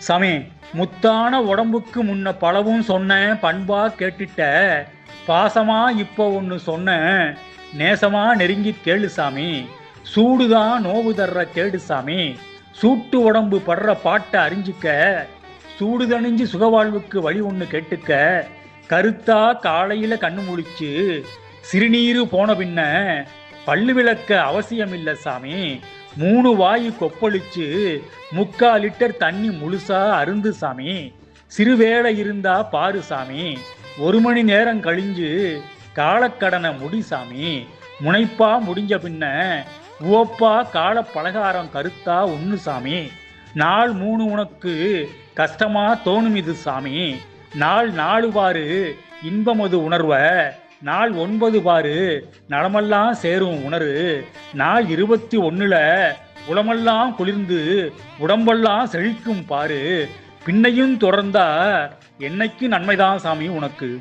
சாமி முத்தான உடம்புக்கு முன்ன பலவும் சொன்னேன் பண்பா கேட்டுட்ட பாசமா இப்போ ஒன்று சொன்னேன் நேசமா நெருங்கி கேளு சாமி சூடுதான் நோவு தர்ற கேடு சாமி சூட்டு உடம்பு படுற பாட்டை அறிஞ்சிக்க சூடு தணிஞ்சு சுகவாழ்வுக்கு வழி ஒன்று கேட்டுக்க கருத்தா காலையில கண்ணு முழிச்சு சிறுநீரு போன பின்ன பல்லு விளக்க அவசியம் இல்லை சாமி மூணு வாயு கொப்பளிச்சு முக்கால் லிட்டர் தண்ணி முழுசா அருந்து சாமி. சிறுவேளை இருந்தா பாரு சாமி. ஒரு மணி நேரம் கழிஞ்சு காலக்கடனை முடி சாமி. முனைப்பா முடிஞ்ச பின்ன உவப்பா கால பலகாரம் கருத்தா ஒன்று சாமி. நாள் மூணு உனக்கு கஷ்டமா தோணும் இது சாமி. நாள் நாலு பாரு இன்பமது உணர்வ நாள் ஒன்பது பாரு நலமெல்லாம் சேரும் உணரு. நாள் இருபத்தி ஒன்றுல உளமெல்லாம் குளிர்ந்து உடம்பெல்லாம் செழிக்கும் பாரு. பின்னையும் தொடர்ந்தா என்னைக்கு நன்மைதான் சாமி உனக்கு.